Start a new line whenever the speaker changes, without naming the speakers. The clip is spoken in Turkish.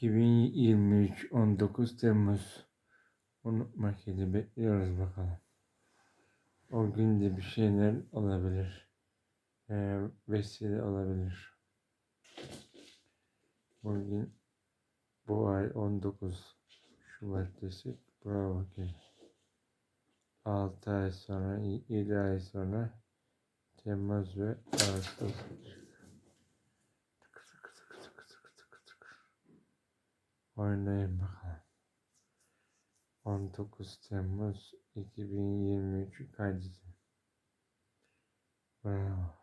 ...2023 19 Temmuz... ...unutma kedi bekliyoruz bakalım. O gün de bir şeyler olabilir. Ee, vesile olabilir. Bugün bu ay 19 Şubat desek bravo ki. 6 ay sonra, 7 ay sonra Temmuz ve Ağustos. Oynayın bakalım. 19 Temmuz ficar dizendo. ah